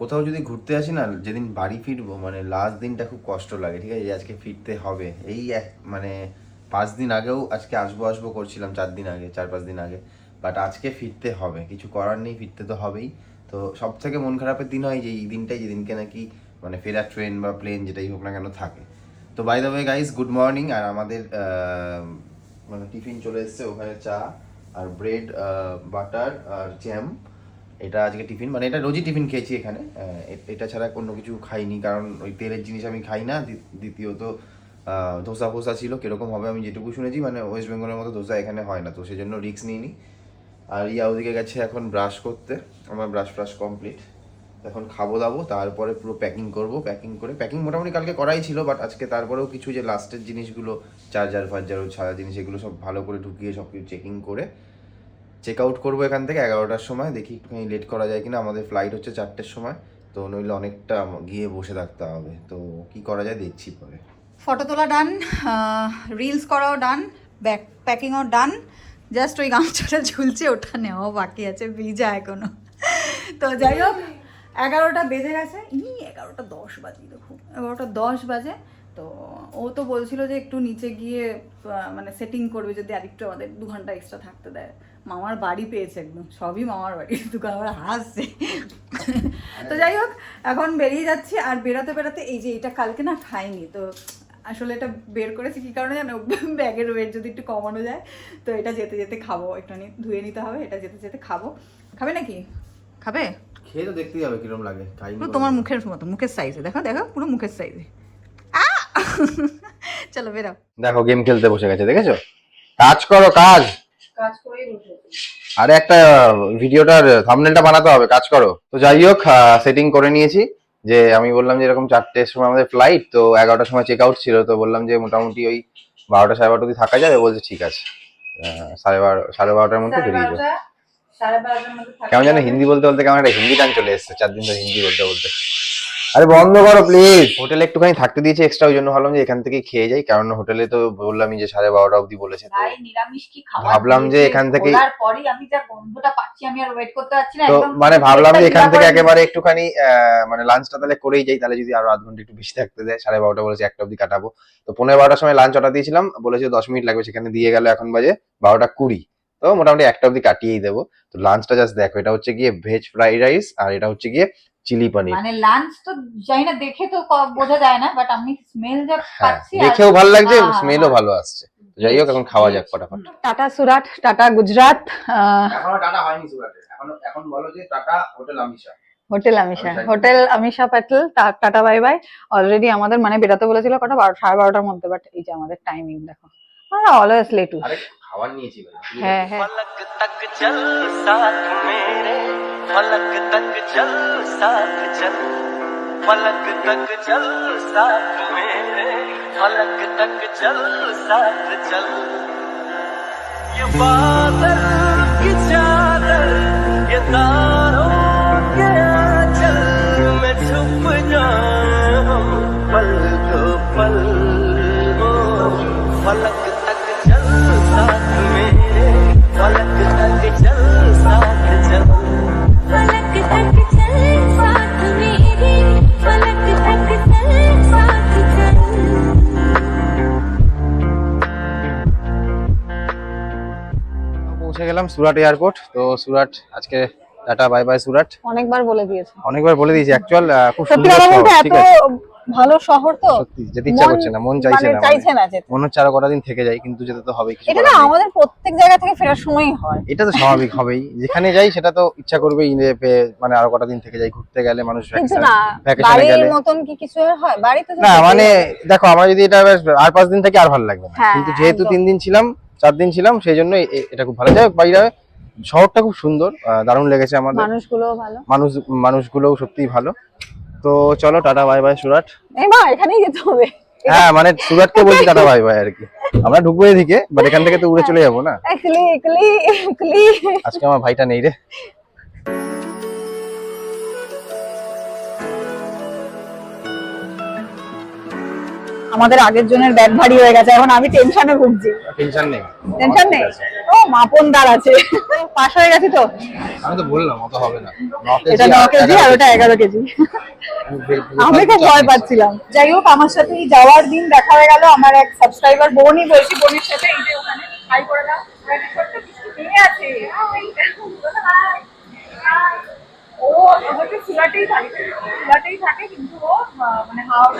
কোথাও যদি ঘুরতে আসি না, যেদিন বাড়ি ফিরবো মানে লাস্ট দিনটা খুব কষ্ট লাগে, ঠিক আছে? আজকে ফিরতে হবে। এই মানে পাঁচ দিন আগেও আজকে আসব আসব করছিলাম, চার দিন আগে, চার পাঁচ দিন আগে। বাট আজকে ফিরতে হবে। কিছু করার নেই, ফিরতে তো হবেই। তো সব থেকে মন খারাপের দিন হয় যে, এই দিনটাই যেদিনকে নাকি মানে ফেরার ট্রেন বা প্লেন যেটাই হোক না কেন থাকে। তো by the way guys good morning আর আমাদের মানে টিফিন চলে এসেছে, ওখানে চা আর ব্রেড বাটার আর জ্যাম এটা আজকে টিফিন মানে এটা রোজই টিফিন খেয়েছি এখানে। এটা ছাড়া কোনো কিছু খাইনি, কারণ ওই তেলের জিনিস আমি খাই না। দ্বি- দ্বিতীয়ত ধোসা ফোসা ছিল, কীরকম হবে আমি যেটুকু শুনেছি মানে ওয়েস্ট বেঙ্গলের মতো ধোসা এখানে হয় না, তো সেই জন্য রিস্ক নিইনি। আর ইয়া ওদিকে গেছে এখন ব্রাশ করতে, আমার ব্রাশ ফ্রাশ কমপ্লিট এখন খাব দাবো, তারপরে পুরো প্যাকিং করব প্যাকিং করে প্যাকিং মোটামুটি কালকে করাই ছিল বাট আজকে তারপরেও কিছু যে লাস্টের জিনিসগুলো চার্জার ফার্জার ও ছাড়া জিনিস এগুলো সব ভালো করে ঢুকিয়ে সব কিছু চেকিং করে চেক আউট করব এখান থেকে, এগারোটার সময়, দেখি একটুখানি লেট করা যায় কিনা। আমাদের ফ্লাইট হচ্ছে চারটের সময়, তো নইলে অনেকটা গিয়ে বসে থাকতে হবে। তো কি করা যায় দেখছি পরে। ফটো তোলা ডান রিলস করাও ডান ব্যাক প্যাকিংও ডান জাস্ট ওই গামছাটা ঝুলছে, ওটা নেওয়াও বাকি আছে, ভিজা এখনও। তো যাই হোক, এগারোটা বেজে গেছে। ই, এগারোটা দশ বাজে দেখো, এগারোটা দশ বাজে। তো ও তো বলছিল যে একটু নিচে গিয়ে মানে সেটিং করবে, যদি আরেকটু আমাদের দু ঘণ্টা এক্সট্রা থাকতে দেয়। মামার বাড়ি পেয়েছে একদম সবই মামার বাড়ি দোকান আমার হাসছে। তো যাই হোক এখন বেরিয়ে যাচ্ছি আর বেরোতে বেরোতে এই যে এটা কালকে না খাইনি তো আসলে এটা বের করেছি কি কারণে জানো? ব্যাগের ওয়েট যদি একটু কমানো যায় তো এটা যেতে যেতে খাব একটুখানি ধুয়ে নিতে হবে এটা যেতে যেতে খাব। খাবে নাকি? খাবে? খেয়ে তো দেখতেই হবে কিরম লাগে পুরো তোমার মুখের মতো মুখের সাইজে দেখো দেখো পুরো মুখের সাইজে চলো বেরাও দেখো গেম খেলতে বসে গেছে দেখেছ? কাজ করো কাজ! আরে একটা ভিডিওটার থাম্বনেলটা বানাতে হবে কাজ করো। তো যাই হোক সেটিং করে নিয়েছি যে আমি বললাম যে এরকম চারটের সময় আমাদের ফ্লাইট তো এগারোটার সময় চেক আউট ছিল তো বললাম যে মোটামুটি ওই বারোটা সাড়ে বারোটা থাকা যাবে বলছে ঠিক আছে। সাড়ে বারো সাড়ে বারোটার মধ্যে বেরিয়ে যাবে। কেমন জানি। হিন্দি বলতে বলতে কেমন একটা হিন্দি টান চলে এসছে চার দিন ধরে হিন্দি বলতে বলতে। আরে বন্ধ করো প্লিজ হোটেলে একটুখানি থাকতে দিয়েছে এক্সট্রা ওই জন্য ভাবলাম যে এখান থেকেই খেয়ে যাই কারণ হোটেলে তো বললামই যে সাড়ে বারোটা অবধি বলেছে তো। নিরামিষ কি খাবার ভাবলাম যে এখান থেকেই- খোলার আমি যা গন্ধটা পাচ্ছি আমি আর ওয়েট করতে পারছি না তো মানে ভাবলাম যে এখান থেকে একেবারে একটুখানি আহ, মানে লাঞ্চটা তাহলে করেই যাই তাহলে যদি আরও আধ ঘণ্টা একটু বেশি থাকতে দেয় সাড়ে বারোটা বলেছে একটা অবধি কাটাবো। তো পনেরো বারোটার সময় লাঞ্চ অর্ডার দিয়েছিলাম বলেছে দশ মিনিট লাগবে সেখানে দিয়ে গেল এখন বাজে বারোটা কুড়ি। তো মোটামুটি একটা অবধি কাটিয়েই দেবো। তো লাঞ্চটা জাস্ট দেখো এটা হচ্ছে গিয়ে ভেজ ফ্রাইড রাইস আর এটা হচ্ছে গিয়ে চিলি পনির। মানে লাঞ্চ তো জানি না দেখে তো বোঝা যায় না বাট আমি স্মেল যা হ্যাঁ পাচ্ছি দেখেও ভালো লাগছে হ্যাঁ, স্মেলও হ্যাঁ। ভালো আসছে। যাই হোক এখন খাওয়া যাক ফটাফট। টাটা সুরাট টাটা গুজরাট এখনও টাটা হয়নি সুরাটে। এখন এখন বলো যে tata hotel Amisha. Hotel Amisha. Hotel Amisha Patel টা- টাটা বাই বাই। অলরেডি আমাদের মানে বেরাতে বলেছিল কটা বারো সাড়ে বারোটার মধ্যে বাট এই যে আমাদের টাইমিং দেখো। আমরা অলওয়েজ লেট আরে খাবার নিয়েছি হ্যাঁ হ্যাঁ। फलक तक चल, साथ चल। चल फलक तक चल, साथ मेरे। फलक तक चल, साथ चल। ये बादल की चादर, ये तारों के आंचल में छुप दो पल গেলাম সুরাট এয়ারপোর্ট। তো সুরাট আজকে টাটা বাই বাই সুরাট। অনেকবার বলে দিয়েছে। অনেকবার বলে দিয়েছি অ্যাকচুয়াল খুব সুন্দর এত ভালো শহর তো সত্যি যেতে ইচ্ছা মন করছে না মন চাইছে মানে না চাইছে মানে। না যেতে। মনে হচ্ছে আরও কটা দিন থেকে যাই কিন্তু যেতে তো হবে কিছু এটা না আমাদের প্রত্যেক জায়গা থেকে ফেরার সময়ই হয়। এটা তো স্বাভাবিক হবেই যেখানে যাই সেটা তো ইচ্ছা করবেই মানে আরও কটা দিন থেকে যাই ঘুরতে গেলে মানুষ কিন্তু না vacation বাড়ির গেলে। মতন কি কিছু হয়? বাড়িতে না মানে দেখো আমরা যদি এটা আর পাঁচ দিন থেকে আর ভালো লাগবে না। হ্যাঁ, কিন্তু যেহেতু তিন দিন ছিলাম চার দিন ছিলাম সেই জন্য এটা খুব ভালো। যাই হোক বাইরে শহরটা খুব সুন্দর দারুণ লেগেছে আমাদের। মানুষগুলো ভালো। মানুষ মানুষগুলোও সত্যিই ভালো। তো চলো টাটা বাই বাই সুরাট। এখানেই যেতে হবে। হ্যাঁ মানে সুরাটকে বলছি টাটা বাই বাই আর কি। আমরা ঢুকবো এদিকে বাট এখান থেকে তো উড়ে চলে যাব না। আজকে আমার ভাইটা নেই রে। আমাদের আগের জনের ব্যাগ ভারী হয়ে গেছে এখন আমি টেনশনে ভুগছি। টেনশন নেই। টেনশন নেই? ও মাপন মাপনদার আছে। পাশ হয়ে গেছে তো? আমি তো বললাম অত হবে না। এটা ন কেজি আর ওটা এগারো কেজি। আমি খুব ভয় পাচ্ছিলাম। যাই হোক আমার সাথে এই যাওয়ার দিন দেখা হয়ে গেল। আমার এক সাবস্ক্রাইবার বোনই বলছি বোনের সাথে। এই যে ওখানে হাই করে দাও। আছে। ও হচ্ছে সিলাটেই থাকে। সিলাটেই থাকে কিন্তু ও মানে হাওড়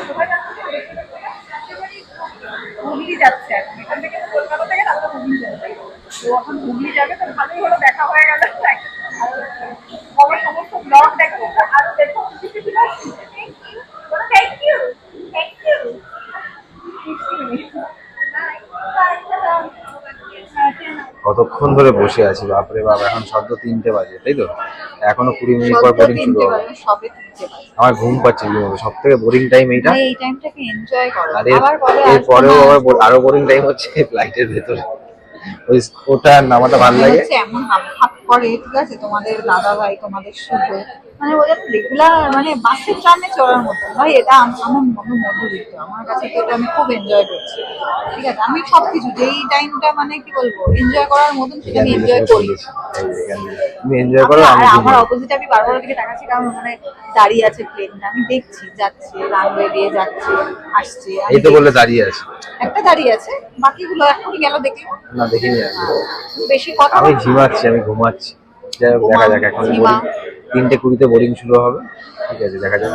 হুগলি যাচ্ছে এখন। থেকে কলকাতা থেকে তারপরে হুগলি যাবে তো এখন হুগলি যাবে তো ভালোই হলো দেখা হয়ে গেল। আমার সমস্ত ব্লগ দেখো। আরও দেখো কিছু কিছু থ্যাংক ইউ থ্যাংক ইউ কতক্ষণ ধরে বসে আছি? বাপরে বাপ এখন সদ্য তিনটে বাজে তাই তো? এখনও কুড়ি মিনিট পর বোরিং শুরু হবে। সবে আমার ঘুম পাচ্ছে রীতিমতো সব থেকে বোরিং টাইম এইটা এই টাইমটাকে এনজয় করো। আবার এর পরেও আবার আরও বোরিং টাইম হচ্ছে ফ্লাইটের ভেতরে। ওই ওটা নামাটা ভালো লাগে। এমন হাফ হাপ করে ঠিক আছে? তোমাদের দাদা ভাই তোমাদের শুভ। মানে ওদের রেগুলার মানে বাসের ট্রামে চড়ার মতো। ভাই এটা আম- আমার মনে মধুরিত আমার কাছে তো এটা আমি খুব এনজয় করছি। ঠিক আছে আমি সবকিছু যেই টাইমটা মানে কি বলব এনজয় করার মতন সেটা আমি এনজয় করি। এনজয় আর ঘুমাই। আমার অপোজিট আমি বারবার ওদিকে তাকাচ্ছি কারণ মানে দাঁড়িয়ে আছে প্লেনটা আমি দেখছি যাচ্ছে রানওয়ে দিয়ে যাচ্ছে আসছে। এই তো বলে দাঁড়িয়ে আছি। একটা দাঁড়িয়ে আছে বাকিগুলো এখনই গেল দেখলাম। না দেখিনি বেশি কথা আমি। ঝিমাচ্ছি আমি ঘুমাচ্ছি। যাই হোক দেখা যাক এখন তিনটে কুড়িতে বোরিং শুরু হবে। ঠিক আছে দেখা যাক।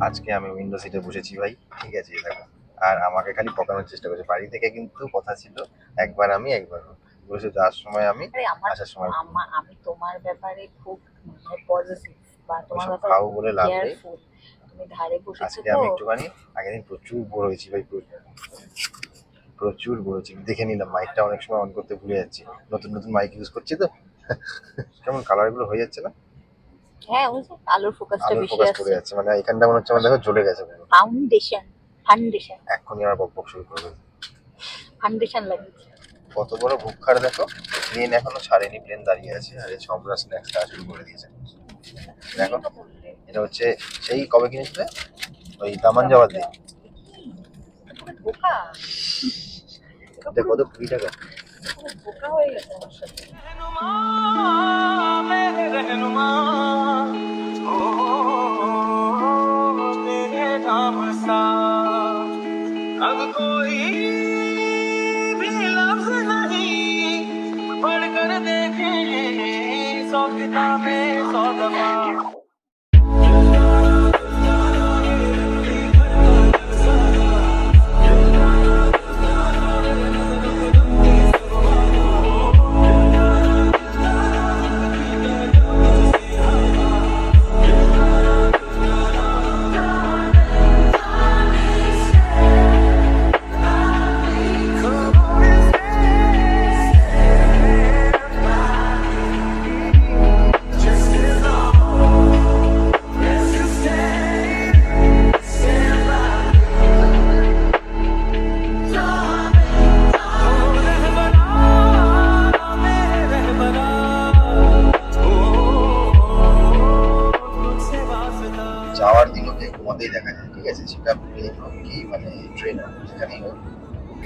আজকে আমি উইন্ডো সিটে বসেছি ভাই ঠিক আছে দেখো। আর আমাকে খালি পকানোর চেষ্টা করছে। বাড়ি থেকে কিন্তু কথা ছিল একবার আমি একবার। বলেছে যাওয়ার সময় আমি আসার সময়। আমি তোমার ব্যাপারে খুব পজিটিভ বা তোমার ব্যাপারে খাও বলে লাভ নেই। তুমি ধারে বসেছো আজকে তো। আমি একটুখানি আগের দিন প্রচুর বড় হয়েছি ভাই প্রচুর। বড় হয়েছি। দেখে নিলাম মাইকটা অনেক সময় অন করতে ভুলে যাচ্ছি। নতুন নতুন মাইক ইউজ করছি তো। কেমন কালারগুলো হয়ে যাচ্ছে না? হ্যাঁ ওই যে আলোর ফোকাসটা আলোর বেশি ফোকাস পড়ে যাচ্ছে। মানে এখানটা মনে হচ্ছে আমার দেখো জ্বলে গেছে পুরো। ফাউন্ডেশন ফাউন্ডেশন এক্ষুনি আমার বক বক শুরু করবে ফাউন্ডেশন লাগিয়েছে। কত বড় ভুক্ষার দেখো। প্লেন এখনও ছাড়েনি প্লেন দাঁড়িয়ে আছে। আর এই ছমরা স্ন্যাক্স খাওয়া শুরু করে দিয়েছে। দেখো এটা হচ্ছে সেই কবে কিনেছিলে? ওই দামান যাওয়ার দিন। বোকা এটা কত কুড়ি টাকা। বোকা হয়ে গেছে আমার সাথে रहनुमा मेरे रहनुमा ओ तेरे नाम सा अब कोई भी लफ्ज नहीं पढ़कर देखे सौ किताबें सौ दफा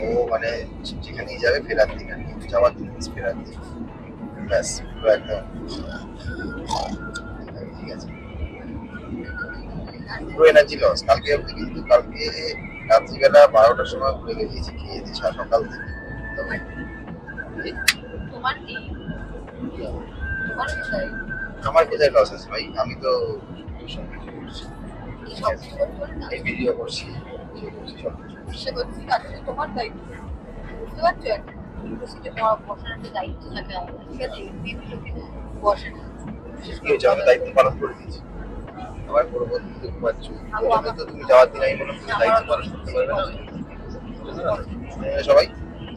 ও মানে যেখানেই যাবে ফেরার আর যাওয়ার দিন ফেরার দিন ব্যাস পুরো একদম। ঠিক আছে। পুরো এনার্জি লস কালকে অবধি কিন্তু কালকে রাত্রিবেলা বারোটার সময় ঘুরে বেরিয়েছি খেয়ে দিয়ে সারা সকাল থেকে। তবে আমার কোথায় লস আছে ভাই? আমি তো এই ভিডিও করছি। সে করছি আসলে তোমার দায়িত্ব বুঝতে পারছ একটা ইউনিভার্সিটি বসার একটা দায়িত্ব থাকে ঠিক আছে তুমি যাওয়ার দিন দায়িত্ব পালন সবাই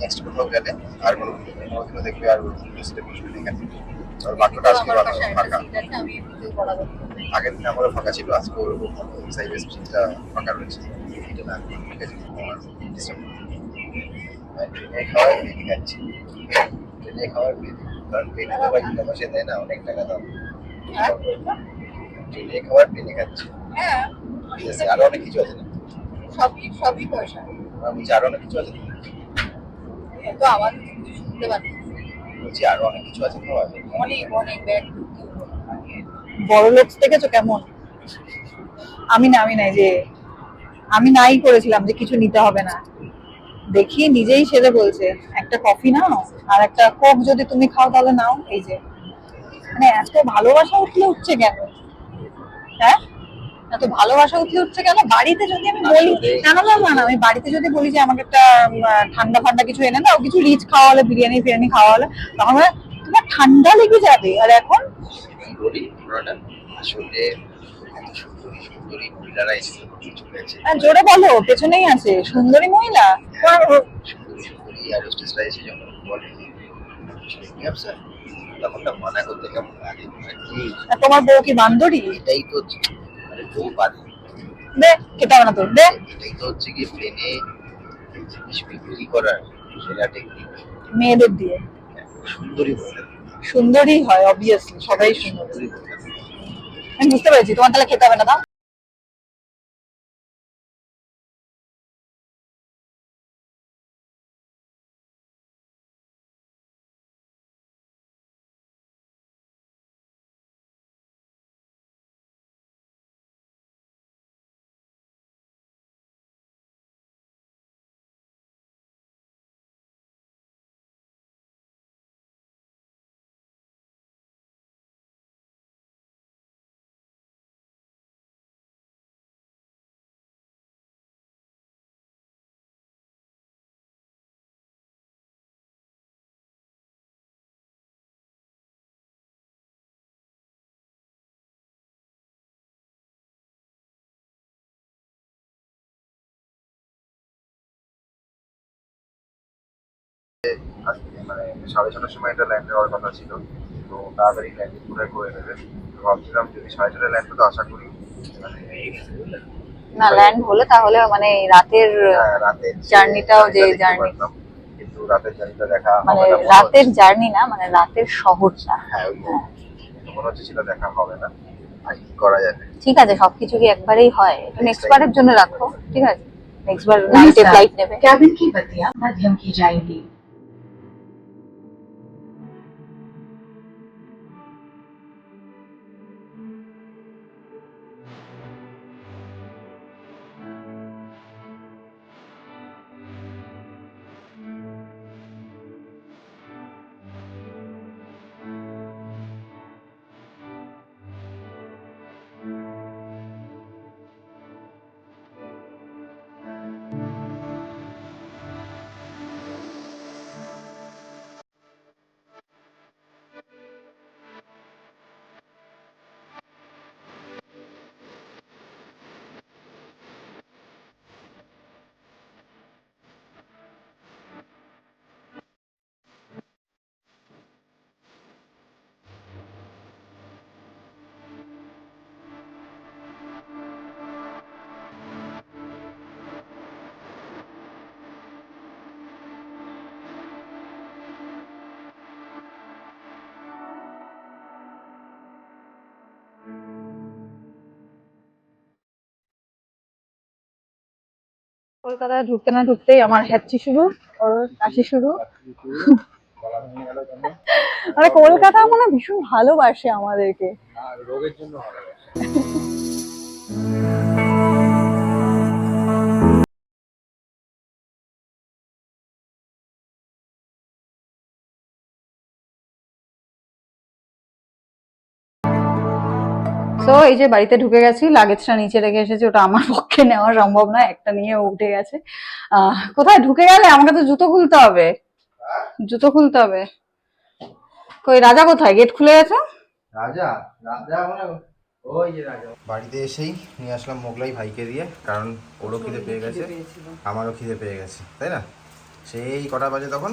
নেক্সট গেলে আর আজকে আগের দিন আমারও ফাঁকা ছিল, আজকে ওরকম ফাঁকা রয়েছে। এটা না ঠিক আছে ট্রেনে খাওয়ার খাচ্ছি। ট্রেনে খাওয়ার পেনি কারণ পেনি তো বাকি বসে দেয় না অনেক টাকা দাম ট্রেনে খাওয়ার পেনি খাচ্ছি। হ্যাঁ ঠিক আছে আরও অনেক কিছু আছে না? সবই সবই পয়সা। আমি বলছি আরও অনেক কিছু আছে না? তো আমার শুনতে পাচ্ছি বলছি আরও অনেক কিছু আছে খাওয়ার অনেক অনেক ব্যাগ বড় লোক দেখেছ কেমন? আমি না আমি নাই যে আমি নাই করেছিলাম যে কিছু নিতে হবে না। দেখি নিজেই সেজে বলছে একটা কফি নাও আর একটা কোক যদি তুমি খাও তাহলে নাও। এই যে। মানে এত ভালোবাসা উঠলে উঠছে কেন? হ্যাঁ? এত ভালোবাসা উঠলে উঠছে কেন? বাড়িতে যদি আমি বলি না না না আমি বাড়িতে যদি বলি যে আমাকে একটা ঠান্ডা ফান্ডা কিছু এনে দাও কিছু রিচ খাওয়া হলে বিরিয়ানি ফিরিয়ানি খাওয়া হলে তখন তোমার ঠান্ডা লেগে যাবে। আর এখন? আসলে সুন্দরী সুন্দরী মহিলারা এসে চলে গেছে হ্যাঁ, জোরে বলো পেছনেই আছে সুন্দরী মহিলা? তোমার সুন্দরী সুন্দরী এয়ার হোস্টেসরা এসে যখন বলে মানা করতে কেমন লাগে মানে আর তোমার বউ কি বান্দরি? এটাই তো আরে বউ বাদে দে খেতে হবে না তো দে। এটাই তো হচ্ছে কি প্লেনে জিনিস বিক্রি করার সেটা টেকনিক মেয়েদের দিয়ে। সুন্দরী মহিলা। সুন্দরী হয় অবভিয়াসলি সবাই সুন্দর। সুন্দরী আমি বুঝতে পেরেছি তোমার তাহলে খেতে হবে না দাও। মানে সাড়ে ছটার সময় এটা হওয়ার কথা ছিল। তো তাড়াতাড়ি ল্যান্ডিং করে নেবে। ভাবছিলাম যদি সাড়ে ল্যান্ড আশা করি। মানে না ল্যান্ড হলে তাহলে মানে রাতের হ্যাঁ, জার্নিটাও যে জার্নি। কিন্তু রাতের জার্নিটা দেখা মানে রাতের জার্নি না মানে রাতের শহরটা। হ্যাঁ, হ্যাঁ। মনে হচ্ছে সেটা দেখা হবে না। করা যাবে? ঠিক আছে সবকিছু কি একবারেই হয়? নেক্সট বারের জন্য রাখো ঠিক আছে? নেক্সট বার নাইটে ফ্লাইট নেবে। ক্যাবিন কি মাধ্যম কি কলকাতায় ঢুকতে না ঢুকতেই আমার হ্যাচি শুরু, ওর কাশি শুরু। মানে কলকাতা মানে ভীষণ ভালোবাসে আমাদেরকে। তো এই যে বাড়িতে ঢুকে গেছি লাগেজটা নিচে রেখে এসেছি ওটা আমার পক্ষে নেওয়া সম্ভব নয় একটা নিয়ে উঠে গেছে। আহ, কোথায় ঢুকে গেলে? আমাকে তো জুতো খুলতে হবে। জুতো খুলতে হবে। কই রাজা কোথায়? গেট খুলে গেছে? রাজা? রাজা মানে ওই যে রাজা। বাড়িতে এসেই নিয়ে আসলাম মোগলাই ভাইকে দিয়ে কারণ ওরও খিদে পেয়ে গেছে। আমারও খিদে পেয়ে গেছে তাই না? সেই কটা বাজে তখন?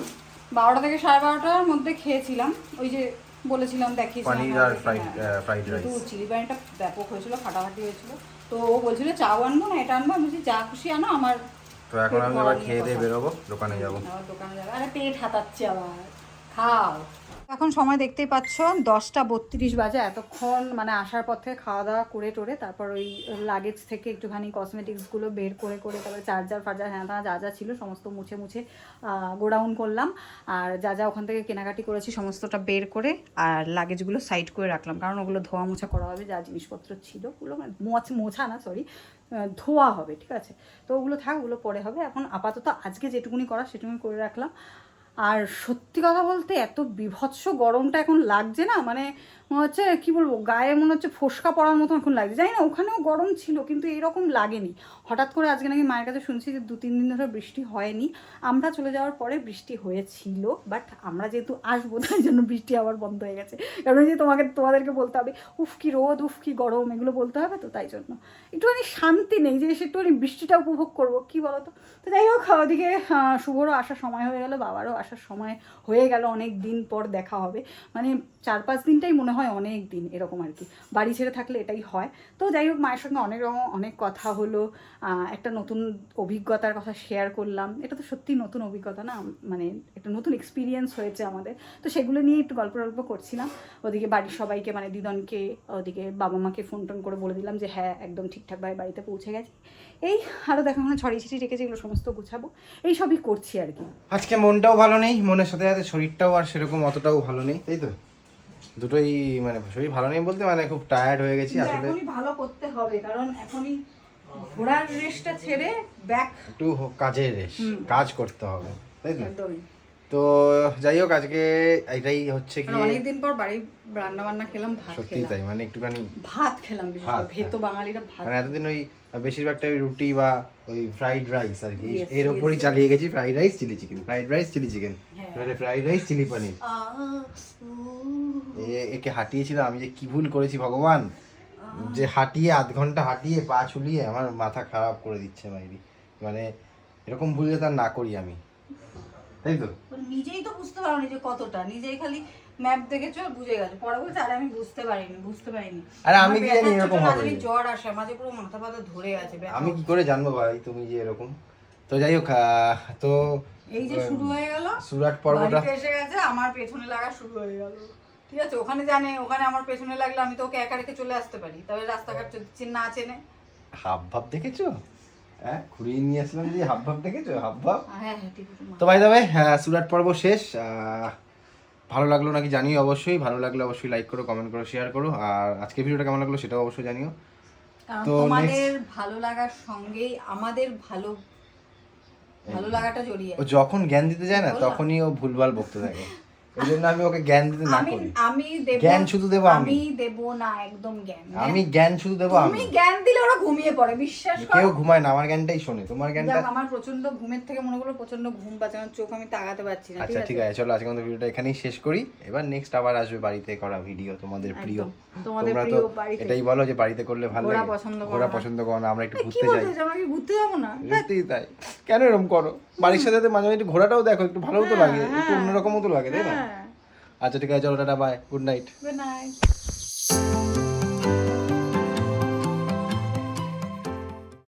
বারোটা থেকে সাড়ে বারোটার মধ্যে খেয়েছিলাম। ওই যে বলেছিলাম দেখিস পনির আর ফ্রাইড রাইস। কিন্তু চিলি পানিরটা ব্যাপক হয়েছিল ফাটাফাটি হয়েছিল। তো ও বলছিল চাও আনব না এটা আনব। আমি বলছি যা খুশি আনো আমার তো এখন আমি আবার খেয়ে দিয়ে বেরোবো দোকানে যাব। দোকানে যাব। আরে পেট হাতাচ্ছে আবার। খাও। এখন সময় দেখতেই পাচ্ছ, দশটা বত্রিশ বাজে এতক্ষণ মানে আসার পথে খাওয়া দাওয়া করে টোরে, তারপর ওই লাগেজ থেকে একটুখানি কসমেটিক্সগুলো বের করে করে, তারপরে চার্জার ফার্জার হ্যাঁ যা যা ছিল সমস্ত মুছে মুছে গোডাউন করলাম। আর যা যা ওখান থেকে কেনাকাটি করেছি সমস্তটা বের করে আর লাগেজগুলো সাইড করে রাখলাম, কারণ ওগুলো ধোয়া মোছা করা হবে, যা জিনিসপত্র ছিল ওগুলো মানে মোছা না সরি ধোয়া হবে, ঠিক আছে? তো ওগুলো থাক, ওগুলো পরে হবে। এখন আপাতত আজকে যেটুকুনি করা সেটুকুনি করে রাখলাম। আর সত্যি কথা বলতে এত বিভৎস গরমটা এখন লাগছে না মানে মনে হচ্ছে, কী বলব, গায়ে মনে হচ্ছে ফোসকা পড়ার মতো এখন লাগছে। জানি না, ওখানেও গরম ছিল, কিন্তু এরকম লাগেনি। হঠাৎ করে আজকে নাকি মায়ের কাছে শুনছি যে দু তিন দিন ধরে বৃষ্টি হয়নি। আমরা চলে যাওয়ার পরে বৃষ্টি হয়েছিল বাট আমরা যেহেতু আসব, তাই জন্য বৃষ্টি আবার বন্ধ হয়ে গেছে। কারণ যে তোমাকে, তোমাদেরকে বলতে হবে, উফ কি রোদ, উফ কি গরম, এগুলো বলতে হবে তো, তাই জন্য। একটুখানি শান্তি নেই যে এসে একটুখানি বৃষ্টিটা উপভোগ করব, কি বলো তো যাই হোক, ওদিকে শুভরও আসার সময় হয়ে গেল, বাবারও আসার সময় হয়ে গেল, অনেক দিন পর দেখা হবে। মানে চার পাঁচ দিনটাই মনে হয় অনেক দিন এরকম আর কি। বাড়ি ছেড়ে থাকলে এটাই হয়। তো যাই হোক, মায়ের সঙ্গে অনেক রকম, অনেক কথা হলো। একটা নতুন অভিজ্ঞতার কথা শেয়ার করলাম। এটা তো সত্যি নতুন অভিজ্ঞতা না? মানে একটা নতুন এক্সপিরিয়েন্স হয়েছে আমাদের। তো সেগুলো নিয়ে একটু গল্প টল্প করছিলাম। ওদিকে বাড়ির সবাইকে মানে দিদনকে, ওদিকে বাবা মাকে ফোন টোন করে বলে দিলাম যে হ্যাঁ একদম ঠিকঠাকভাবে বাড়িতে পৌঁছে গেছি। এই আরও দেখো ওখানে ছড়িয়ে ছিটিয়ে রেখেছি, এগুলো সমস্ত গুছাবো। এই সবই করছি আর কি। আজকে মনটাও ভালো নেই, মনের সাথে সাথে শরীরটাও আর সেরকম অতটাও ভালো নেই, তাই তো? দুটোই মানে শরীর ভালো নেই বলতে মানে খুব টায়ার্ড হয়ে গেছি আসলে এখনই ভালো করতে হবে কারণ এখনই ঘোড়ার রেসটা ছেড়ে ব্যাক একটু হ- কাজের রেস কাজ করতে হবে তাই তো? তো যাই হোক আজকে এটাই হচ্ছে কি অনেকদিন পর বাড়ি রান্না বান্না খেলাম ভাত সত্যি তাই মানে একটুখানি ভাত খেলাম ভাত। বাঙালিরা ভাত মানে এতদিন ওই বেশিরভাগটা ওই রুটি বা ওই ফ্রাইড রাইস আর কি এর ওপরই চালিয়ে গেছি fried rice chilli chicken fried rice chilli chicken হ্যাঁ। ফ্রাইড রাইস চিলি পনির এ- একে হাঁটিয়েছিলাম আমি যে কি ভুল করেছি ভগবান? যে হাঁটিয়ে আধ ঘণ্টা হাঁটিয়ে পা ছুলিয়ে আমার মাথা খারাপ করে দিচ্ছে মাইরি। মানে এরকম ভুল যাতে আর না করি আমি। তাই তো? নিজেই তো বুঝতে পারো যে কতটা নিজেই খালি ম্যাপ দেখেছ? বুঝে গেছো। পরে বলছে আরে আমি বুঝতে পারিনি বুঝতে পারিনি। আরে আমি কি জানি এরকম হবে? জ্বর আসে মাঝে পুরো মাথা পাতা ধরে আছে আমি কি করে জানব ভাই তুমি যে এরকম? তো যাই হোক তো এই যে শুরু হয়ে গেল সুরাট পর্বটা এসে গেছে আমার পেছনে লাগা শুরু হয়ে গেল। ঠিক আছে ওখানে জানে ওখানে আমার পেছনে লাগলে আমি তো ওকে একা রেখে চলে আসতে পারি। তবে রাস্তাঘাট চিন- না চেনে। হাব ভাব দেখেছ? হ্যাঁ ঘুরিয়ে নিয়ে আসলাম যে হাব ভাব দেখেছ? হাব ভাব হ্যাঁ হ্যাঁ তো ভাই দাবে সুরাট পর্ব শেষ আহ, ভালো লাগল নাকি জানিও অবশ্যই ভালো লাগলে অবশ্যই লাইক করো কমেন্ট করো শেয়ার করো আর আজকে ভিডিওটা কেমন লাগল সেটাও অবশ্যই জানিও। তো তোমাদের ভালো লাগার সঙ্গেই আমাদের ভালো ভালো লাগাটা জড়িয়ে ও যখন জ্ঞান দিতে যায় না তখনই ও ভুলভাল বকতে থাকে। ওই জন্য আমি ওকে জ্ঞান দিতে না করি। আমি দেব জ্ঞান শুধু দেবো আমি। আমি দেব না একদম জ্ঞান। আমি জ্ঞান শুধু দেবো আমি। তুমি জ্ঞান দিলে ওরা ঘুমিয়ে পড়ে বিশ্বাস কেউ ঘুমায় না আমার জ্ঞানটাই শোনে। তোমার জ্ঞানটা আমার প্রচণ্ড ঘুমের থেকে মনে প্রচণ্ড ঘুম পাচ্ছে আমার চোখ আমি তাকাতে পারছি না আচ্ছা ঠিক আছে? চলো আজকে আমাদের ভিডিওটা এখানেই শেষ করি। এবার নেক্সট আবার আসবে বাড়িতে করা ভিডিও তোমাদের প্রিয়। তোমাদের প্রিয় বাড়িতে। এটাই বলো যে বাড়িতে করলে ভালো লাগে। পছন্দ করো না। পছন্দ করো না আমরা একটু কি ঘুরতে যাই। বলতে আমরা কি ঘুরতে যাব না? সত্যিই তাই। কেন এরকম করো? বাড়ির সাথে মাঝে মাঝে ঘোরাটাও দেখো একটু ভালোও তো লাগে একটু হ্যাঁ। অন্যরকমও তো লাগে তাই না? আচ্ছা ঠিক আছে চলো tata bye good night good night